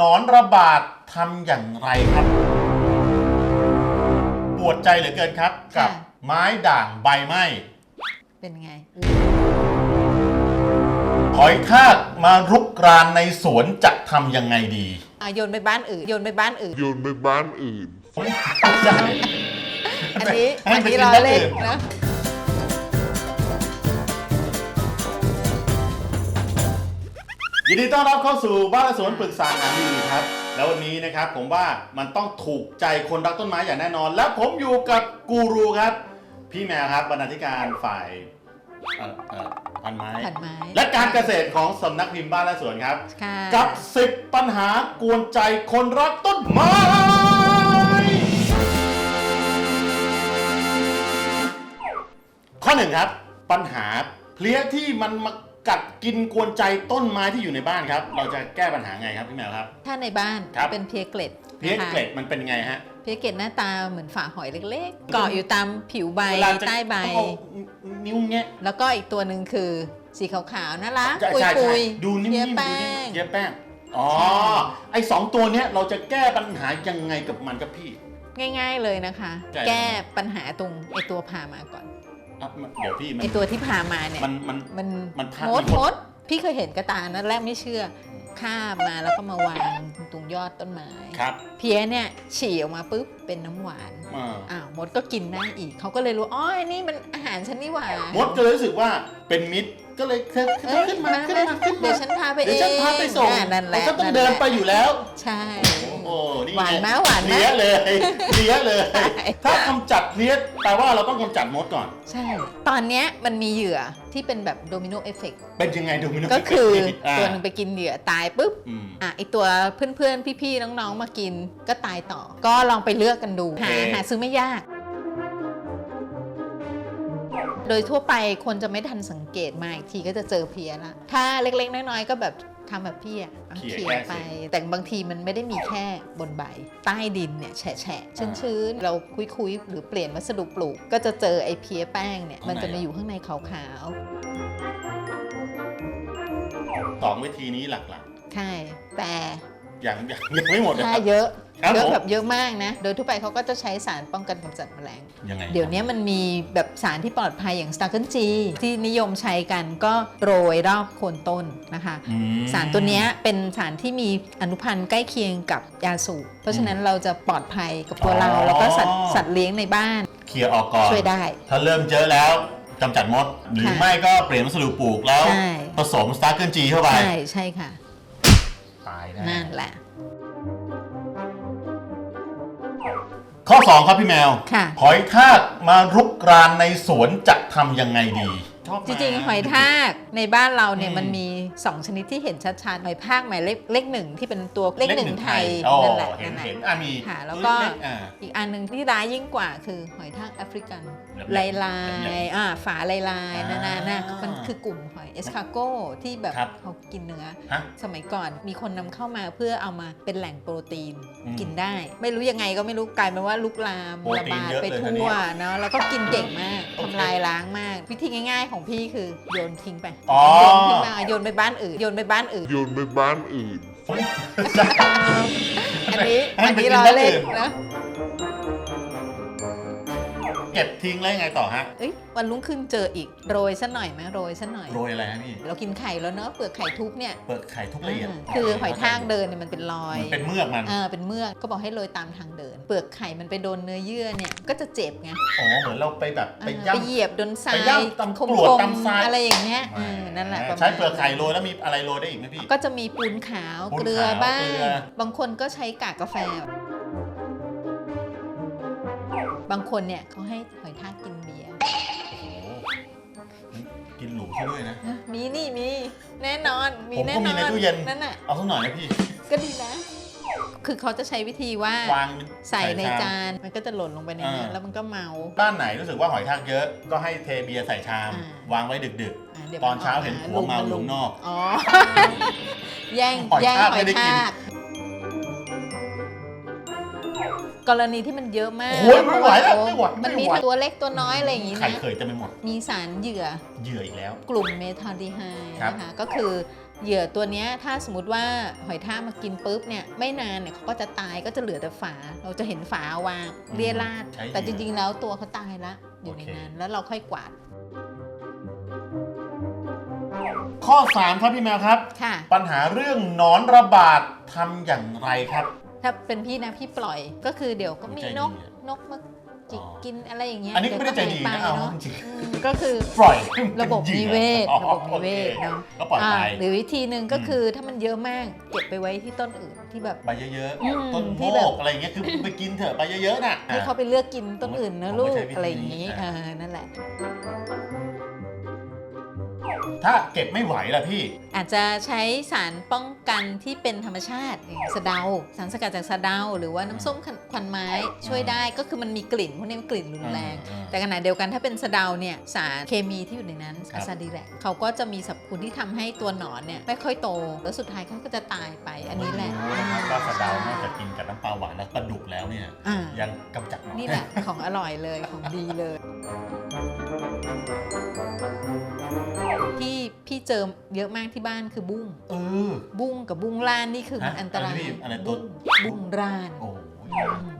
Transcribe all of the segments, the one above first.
หนอนระบาดทำอย่างไรครับ ปวดใจเหลือเกินครับกับค่ะไม้ด่างใบไหม้เป็นไง หอยทากมารุกรานในสวนจะทำยังไงดี อะโยนไปบ้านอื่นโยนไปบ้านอื่น โยนไปบ้านอื่นใช่อันนี้ให้อันไปนี้กินเราบ้านเล่นอื่นนะ ยินดีต้อนรับเข้าสู่บ้านและสวนปรึกษาหาดีครับ แล้ววันนี้นะครับผมว่ามันต้องถูกใจคนรักต้นไม้อย่างแน่นอน และผมอยู่กับกูรูครับ พี่แมวครับบรรณาธิการฝ่ายเอ่อเอ่อพันไม้ ผันไม้และการเกษตรของสำนักพิมพ์บ้านและสวนครับ ค่ะกับ 10 ปัญหากวนใจคนรักต้นไม้ ข้อหนึ่งครับ ปัญหาเพลี้ยที่มันมา กัดกินกวนใจต้นไม้ที่อยู่ในบ้านครับ เราจะแก้ปัญหาไงครับพี่แมวครับ ถ้าในบ้านครับ เป็นเพียเกล็ดเพลี้ยนะคะเกล็ดมันเป็นไงฮะเพียเกล็ดหน้าตาเหมือนฝาหอยเล็กๆ เกาะอยู่ตามผิวใบเวลาจะใต้ใบ ต้องเอานิ้วแงะแล้วก็อีกตัวหนึ่งคือสีขาวๆน่ารักใช่ปุยใช่ปุใช่ยดูนิ่มเพียๆดูแป้นิ่มงเยียแป้งอ๋อใช่ไอสองตัวเนี้ยเราจะแก้ปัญหายังไงกับมันครับพี่ ง่าย ๆเลยนะคะใช่แก้ปัญหาตรงไอตัวพามาก่อน อะมันเดี๋ยวพี่มันไอตัวที่พามาเนี่ยมันมันมันมันพามดมีมดมดพี่เคยเห็นกระตานะแรกไม่เชื่อข้ามมาแล้วก็มาวางตรงยอดต้นไม้ ครับเพี้ยเนี่ยฉี่ออกมาปุ๊บเป็นน้ำหวาน อ่าอ้าวมดก็กินได้อีก เขาก็เลยรู้อ๋ออันนี่มันอาหารฉันนี่หว่ามดก็เลยรู้สึกว่าเป็นมิตรก็เลยเธอเธเอ้อยขึ้นมาขึ้นมาขึ้นมาเดี๋ยวฉันพาไปเอเดี๋ยวงฉันพาไปส่งอ่านั่นแหละฉันต้องเดินไปอยู่แล้ว ใช่โอ้นี่หวานไหมหวานไหม เลี้ยเลยเลี้ยเลยใช่ถ้ากำจัดเลี้ยแปลว่าเราต้องกำจัดมดก่อน ใช่ ตอนเนี้ยมันมีเหยื่อที่เป็นแบบโดมิโนเอฟเฟกเป็นยังไงดูมิโนก็คืออ่าตัวหนึงไปกินเหยื่อตายปุ๊บอืมอะไอตัวเพื่อนๆ พี่ๆ น้องๆ มากินก็ตายต่อ ก็ลองไปเลือกกันดู หาโอเคหาซื้อไม่ยาก โดยทั่วไปคนจะไม่ทันสังเกตมาอีกทีก็จะเจอเพลี้ยละถ้าเล็กๆ น้อยๆ ก็แบบ ทำแบบพี่อะเอาเขี่ยเขี่ยแก้ไปสิแต่บางทีมันไม่ได้มีแค่บนใบ ใต้ดินเนี่ยแฉะๆชื้นๆ เราคุยๆหรือเปลี่ยนวัสดุปลูก ก็จะเจอไอ้เพลี้ยแป้งเนี่ย มันจะมาอยู่ข้างในขาวสองวิธีนี้หลักๆ ใช่ แต่ๆ อย่างอย่างยังไม่หมดนะถ้าครับ เยอะครับเยอะผม แบบเยอะมากนะ โดยทั่วไปเขาก็จะใช้สารป้องกันกำจัดแมลง ยังไงเดี๋ยวนี้มันมีแบบสารที่ปลอดภัยอย่าง s t a r เกิลจีที่นิยมใช้กันก็โรยรอบโคนต้นนะคะ อืม สารตัวเนี้ยเป็นสารที่มีอนุพันธ์ใกล้เคียงกับยาสูบเพราะฉะนั้นเราจะปลอดภัยกับตัวเราอ๋อ แล้วก็สัตว์สัตว์เลี้ยงในบ้านเคลียร์ออกก่อน ช่วยได้ ถ้าเริ่มเยอะแล้วกำจัดมด หรือค่ะไม่ก็เปลี่ยนวัสดุปลูกแล้ว ใช่ ผสมสตาร์เกิลจีเข้าไป ใช่ใช่ค่ะ ตายแน่นั่นแหละ ข้อ 2 ครับพี่แมว ค่ะ หอยทากมารุกรานในสวนจะทำยังไงดี ชอบจริงๆ หอยทากในบ้านเราเนี่ยอืมมันมี 2 ชนิดที่เห็นชัดๆ หอยทากหมายเลขเลขหนึ่งที่เป็นตัวเลขหนึ่งไทยอ๋อนั่นแหละเห็นนั่นแหละ เห็นอะมีค่ะแล้วก็เล็ๆอ่า อีกอันหนึ่งที่ร้ายยิ่งกว่าคือหอยทากแอฟริกันแหลลายมๆลายแหลมอ่าฝาลายลายอ่านานานะมันคือกลุ่มหอยเอสคาโกที่แบบครับ เขากินเนื้อ ฮะ สมัยก่อนมีคนนำเข้ามาเพื่อเอามาเป็นแหล่งโปรตีนอืมกินได้ ไม่รู้ยังไงก็ไม่รู้กลายเป็นว่าลุกลามโปรระตีนบาดเยอะไปเลยนะทั่เนี่วย เนาะแล้วก็กินเก่งมากโอเคทำลายล้างมาก วิธีง่ายๆของพี่คือโยนทิ้งไปอ๋อ โยนทิ้งมาโยนไปบ้านอื่นโยนไปบ้านอื่น โยนไปบ้านอื่น อันนี้ให้อันไปนี้กินเราบ้านเล่นอื่น นะเก็บทิ้งแล้วยังไงต่อฮะ เอ้ยวันรุ่งขึ้นเจออีกโรยซะหน่อยไหมโรยซะหน่อย โรยอะไรฮะพี่ เรากินไข่แล้วเนอะเปลือกไข่ทุบเนี่ยเปิดไข่ทุกละเอียดอ่าคือหอยทากเดินเนี่ยมันเป็นรอยมันเป็นเมือกมันอ่าเป็นเมือกก็บอกให้โรยตามทางเดิน เปลือกไข่มันไปโดนเนื้อเยื่อเนี่ยก็จะเจ็บไงอ๋อ เหมือนเราไปแบบไปอ่าย่ำไปเหยียบโดนทราไปยย่ำตำคกรวดมตำทราย ๆอะไรอย่างเงี้ยเออนั่นแหละประมาณใช้เปลือกไข่โรยแล้วมีอะไรโรยได้อีกไหมพี่ ก็จะมีปูนขาวปูนขาวเกลือบ้างเกลือ บางคนก็ใช้กากกาแฟ บางคนเนี่ยเขาให้หอยทากกินเบียร์โอ้โหกินหรูซะด้วยนะ นะมีนี่มีแน่นอนมีผมก็แน่นอนมีในตู้เย็น นั่นน่ะเอาสักหน่อยนะพี่ก็ดีนะ คือเขาจะใช้วิธีว่าวางใส่ในชมจานมันก็จะหล่นลงไปในนั้นอ่าแล้วมันก็เมา บ้านไหนรู้สึกว่าหอยทากเยอะก็ให้เทเบียร์ใส่ชาม อ่า วางไว้ดึกอะดี๋ยวตอนเช้ามัเห็นกผัวเมาอยู่ลุข้างนอก อ๋อ แย่งหอยแย่งทากหอไม่ยได้กิน ทาก กรณีที่มันเยอะมากโอ้ยไม่ไหวแล้วโอ้ไม่ไหว มันมีไม่ไหวทั้งตัวเล็กตัวน้อยอะไรอย่างงี้ๆไข่นะ เคยจะไม่หมดมีสารเหยื่อ เหยื่ออีกแล้ว กลุ่มเมทาลดีไฮด์ครับ นะคะก็คือเหยื่อตัวเนี้ยถ้าสมมติว่าหอยทากมากินปุ๊บเนี่ยไม่นานเนี่ยเขาก็จะตายก็จะเหลือแต่ฝา เราจะเห็นฝาวางเรียราดใช้เหยื่อแต่จริงๆแล้วตัวเขาตายละอยู่ในโอเคนั้นแล้วเราค่อยกวาดข้อ 3 ครับพี่แมวครับ ค่ะ ปัญหาเรื่องหนอนระบาดทำอย่างไรครับ ถ้าเป็นพี่นะพี่ปล่อยก็คือเดี๋ยวก็มีใจดีนกอะนกมาจิกอ๋อกินอะไรอย่างเงี้ยอันนี้ก็ไม่ได้ใจดีเยวนะก็เอาหายไปเนาะจริงอืมก็คือๆปล่อยให้มันระบบป็นหนิยื่อเวศอ๋อระบบนิเวศโอคเนาะก็ปล่อยไปอ่าหรือวิธีหนึ่งก็คือถ้ามันเยอะมากเก็บไปไว้ที่ต้นอื่นที่แบบใบเยอะอืมๆต้นที่โมแบบกอะไรอย่างเงี้ยคือไปกินเถอะใบเยอะๆน่ะให้เขาไปเลือกกินต้นอื่นนะผมลูไม่กใช่วิธีอะไรอย่างนี้นี้เออ่าอนั่นแหละ ถ้าเก็บไม่ไหวล่ะพี่ อาจจะใช้สารป้องกันที่เป็นธรรมชาติอย่างสะเดา สารสกัดจากสะเดา หรือว่าน้ำส้มควันไม้ช่วยได้ก็คือมันมีกลิ่นพวกนี้มันกลิ่นรุนแรง อืม แต่ขณะเดียวกันถ้าเป็นสะเดาเนี่ยสารเคมีที่อยู่ในนั้นครับ อะซาดีแลกเขาก็จะมีสรรพคุณที่ทำให้ตัวหนอนเนี่ยไม่ค่อยโต แล้วสุดท้ายเขาก็จะตายไปอันนี้แหละนะครับว่าสะเดานอกจากกินกับน้ำปลาหวานและปลาดุกแล้วเนี่ย อ่า ยังกำจัดหนอน นี่แหละ ของอร่อยเลยของดีเลยที่ พี่เจอเยอะมากที่บ้านคือบุ้งเออ บุ้งกับบุ้งล้านนี่คือมันฮะอันตรายอะไรพี่อะไรตัว บุ้งบุ้งร้านโอ้โห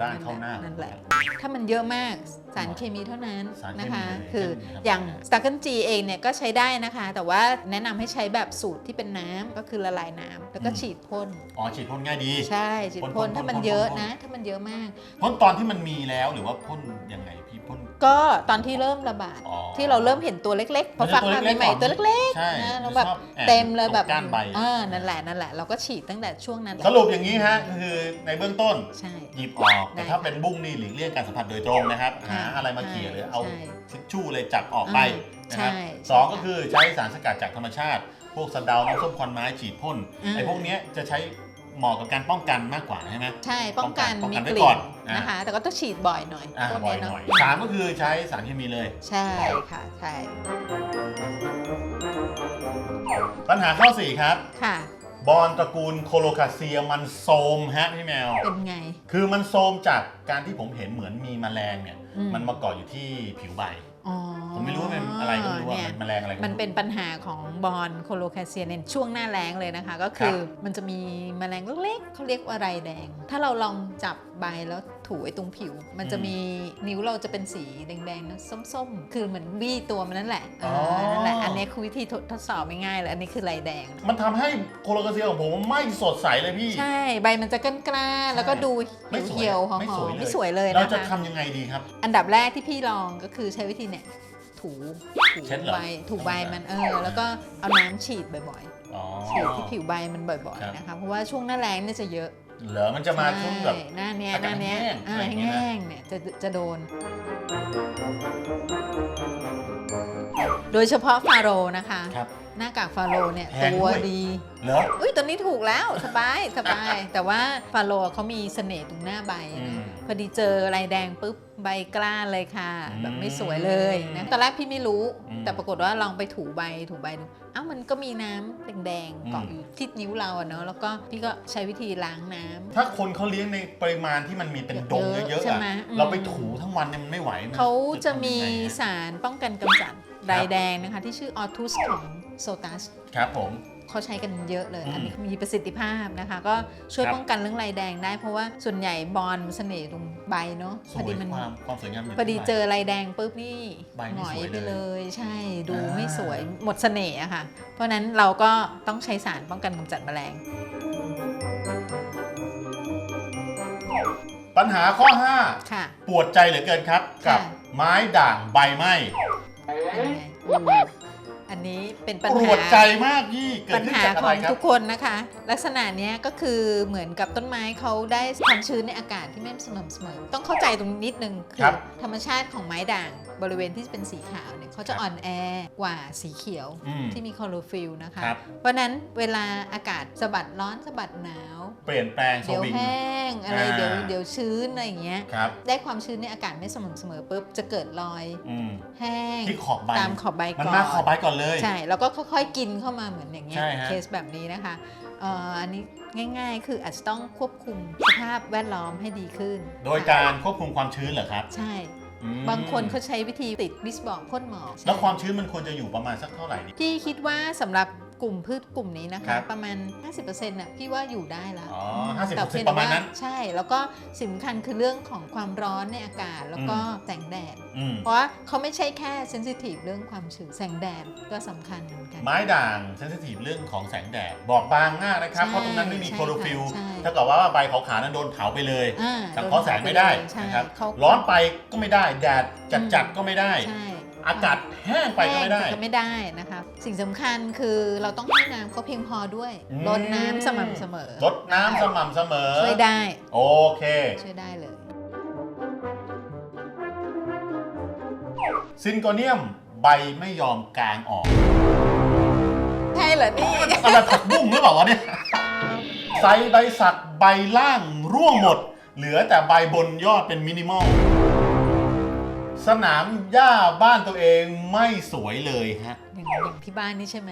ด้านเข้าหน้า นั่นแหละ ถ้ามันเยอะมาก สารเคมีเท่านั้นสารเคมีนะคะเลยคือเช่นครับอย่างสตาร์เกิลจีเองเนี่ยก็ใช้ได้นะคะ แต่ว่าแนะนำให้ใช้แบบสูตรที่เป็นน้ำก็คือละลายน้ำแล้วก็ฉีดพ่นอ๋อฉีดพ่นง่ายดี ใช่ฉีดพ่พ่นนๆถ้ามันพ่นๆเยอะพ่นๆนะ ถ้ามันเยอะมากพ่นตอนที่มันมีแล้วหรือว่าพ่นยังไงพี่พ่นก็ตอนที่เริ่มระบาดอ๋อที่เราเริ่มเห็นตัวเล็กๆพอฟักมาใหม่ๆตัวเล็กใช่ๆนะแล้วแบบชอบอบเต็มเลยแบบตรงก้านใบอ่านั่นแหละนั่นแหละเราก็ฉีดตั้งแต่ช่วงนั้นแหละสรุปอย่างนี้ฮะคือในเบื้องต้นใช่หยิบออกแต่ได้ถ้าเป็นบุ้งนี่หลีกเลี่ยงการสัมผัสโดยตรงนะครับค่ะหาอะไรมาเขี่ยหรือเอาใช่ทิชชู่เลยจับออกไปอ่านะครับใช่สองใช่ก็คือใช้สารสกัดจากธรรมชาติ พวกสะเดาน้ำส้มควันไม้ฉีดพ่นอ่าไอ้พวกเนี้ยจะใช้เหมาะกับการป้องกันมากกว่าใช่ไหมใช่ ป้องกันป้องมีกันไว้กก่ลิ่อนนอ่านนะคะ แต่ก็ต้องฉีดบ่อยหน่อยอ่าพวกบ่อยเนี้หน่อยเนาะสามก็คือใช้สารเคมีเลย ใช่ค่ะใช่ปัญหาข้อสี่ครับค่ะ บอลตระกูลโคโลคาเซียมันโซมฮะพี่แมว เป็นไง คือมันโซมจากการที่ผมเห็นเหมือนมีแมลงเนี่ย อืม มันมาเกาะอยู่ที่ผิวใบ อ๋อผมไม่รู้ว่าเป็นอะไรก็ไม่รู้ว่าเนี่ยมันแมลงอะไรก็มันไรู้เป็นปัญหาของบอลโคโลแคเซียในช่วงหน้าแล้งเลยนะคะ ก็คือมันจะมีแมลงเล็กๆเขาเรียกว่าไรแดง ถ้าเราลองจับใบแล้ว ถูไอ้ตรงผิว มันจะมีนิ้วเราจะเป็นสีแดงๆนะส้มๆ คือเหมือนบี้ตัวมันนั่นแหละเออนั่นแหละอันนี้คือวิธีทดทดสอบไม่ง่ายเลยอันนี้คือไรแดง มันทำให้โคโลคาเซียของผมไม่สดใสเลยพี่ ใช่ใบมันจะก้านกล้าๆแล้วก็ดูไม่สวยเหี่ยวๆหอไม่สวยมเลย ๆไม่สวยเลยเรานะจะคะทำยังไงดีครับ อันดับแรกที่พี่ลองก็คือใช้วิธีเนี่ยถูถูเช็ดเหรอ ใบถูใบมันเออแล้วก็เอาน้ำฉีดบ่อยอ๋อๆฉีดที่ผิวใบมันบ่อยครับ ๆนะคะ เพราะว่าช่วงหน้าแรงเนี่ยจะเยอะ เหรอมันจะมาช่วงแบบใช่หน้าเนี้ยอาหกาศน้าเนี้ยแห้งอ่าอะไรอย่างเงี้ยนะแห้งๆเนี่ยจะจะโดน โดยเฉพาะฟาโรห์นะคะ ครับ หน้ากากฟาโรห์เนี่ยแพงตัวด้วย ดีเหรอ อุ้ยตัวนี้ถูกแล้วสบายสบาย แต่ว่าฟาโรห์เขามีเสน่ห์ตรงหน้าใบอืนะมพอดีเจอลายแดงปุ๊บใบกล้าเลยค่ะ อืมแบบไม่สวยเลยนะตอนแรกพี่ไม่รู้ อืมแต่ปรากฏว่าลองไปถูใบถูใบดูเอ้ามันก็มีน้ำแดงๆเกาะอืมอยู่ที่นิ้วเราอะเนาะแล้วก็พี่ก็ใช้วิธีล้างน้ำ ถ้าคนเขาเลี้ยงในปริมาณที่มันมีเป็นดงเยอะเยอะๆใช่อะไหมอืม เราไปถูทั้งวันเนี่ยมันไม่ไหวมันเขาจะมีทำยังไงฮะสารป้องกันกำจัด ลายแดงนะคะที่ชื่อออทูสของโซตัสครับผมเขาใช้กันเยอะเลยอืมอันนี้มีประสิทธิภาพนะคะ ก็ช่วยครับป้องกันเรื่องลายแดงได้ เพราะว่าส่วนใหญ่บอลมันเสน่ห์ตรงใบเนาะสพอวดียมันความความสวยงามยู่พอดีที่ใบเจอลายแดงปุ๊บนี่ใบไม่หงอยสวยไปเลยเลย ใช่ดูอ่าไม่สวยหมดเสน่ห์อะค่ะ เพราะฉะนั้นเราก็ต้องใช้สารป้องกันกำจัดแมลง ปัญหาข้อค่ะ5ปวดใจเหลือเกินครับ กับค่ะไม้ด่างใบไหม้เป็นไง อืมอันนี้เป็นปัญปหาวดใจมากพี่เกิดปัญขึ้นหาจากอะขไรองครับ ทุกคนนะคะ ลักษณะเนี้ยก็คือเหมือนกับต้นไม้เขาได้ความชื้นในอากาศที่ไม่สม่ำเสมอ ต้องเข้าใจตรงนี้นิดนึงคืครับธรรมชาติของไม้ด่าง บริเวณที่เป็นสีขาวเนี่ยเขาจะครับอ่อนแอกว่าสีเขียวอืมที่มีคลอโรฟิลล์นะคะครับเพราะฉะนั้นเวลาอากาศสะบัดร้อนสะบัดหนาว เปลี่ยนแปลงสเดี๋ยววิงแห้งอะไรอ่าเดี๋ยวเดี๋ยวชื้นอะไรอย่างเงี้ยครับได้ความชื้นในอากาศไม่สม่ำเสมอปุ๊บจะเกิดรอยอืมแห้งที่ขอบใบตามขอบใบมันก่อนมาขอบใบก่อนเลยใช่แล้วก็ค่อยๆกินเข้ามาเหมือนอย่างเงี้ยใช่ฮะเคสแบบนี้นะคะเอ่ออันนี้ง่ายๆ คืออาจจะต้องควบคุมสภาพแวดล้อมให้ดีขึ้น โดยการควบคุมความชื้นเหรอครับ ใช่อืม บางคนเขาใช้วิธีติดบิสบอกพ่นหมอกแล้วความชื้นมันควรจะอยู่ประมาณสักเท่าไหร่ดีพี่คิดว่าสำหรับ กลุ่มพืชกลุ่มนี้นะครัคะ บ ประมาณ 50%น่ะพี่ว่าอยู่ได้แล้วอ๋อห้าสิบแต่เปอร์เพีเซ็นยงต์ประมาณแต่ว่านั้น ใช่ แล้วก็สำคัญคือเรื่องของความร้อนในอากาศแล้วก็แสงแดด อืมเพราะว่าเขาไม่ใช่แค่เซนซิทีฟเรื่องความชื้นแสงแดดก็สำคัญเหมือนกัน ไม้ด่างเซนซิทีฟเรื่องของแสงแดดบอกบางมากนะครับ ใช่เพราะตรงนั้นไม่มีใช่โคลอโรฟิลค่ะใช่เท่ากับว่าใบขาวๆนั้นโดนเผาไปเลย อ่าสังเคราะห์แสงไม่ได้ใช่นะครับเขา ร้อนไปก็ไม่ได้ แดดจัดๆก็ไม่ได้ ใช่ อากาศแห้งไปก็ไม่ได้ แห้งก็ไม่ได้นะคะ สิ่งสำคัญคือเราต้องให้น้ำก็เพียงพอด้วยอืมรดน้ำสม่ำเสมอลดน้ำสม่ำเสมอ ช่วยได้โอเค ช่วยได้เลย ซินโกเนียมใบไม่ยอมกลางออกใช่เหรอนี่ อะไรผักบุ้งหรือเปล่าวะเนี่ยไซส์ใบสักใบล่างร่วงหมด เหลือแต่ใบบนยอดเป็นมินิมอล สนามหญ้าบ้านตัวเองไม่สวยเลยฮะ อย่างอย่างที่บ้านนี่ใช่ไหม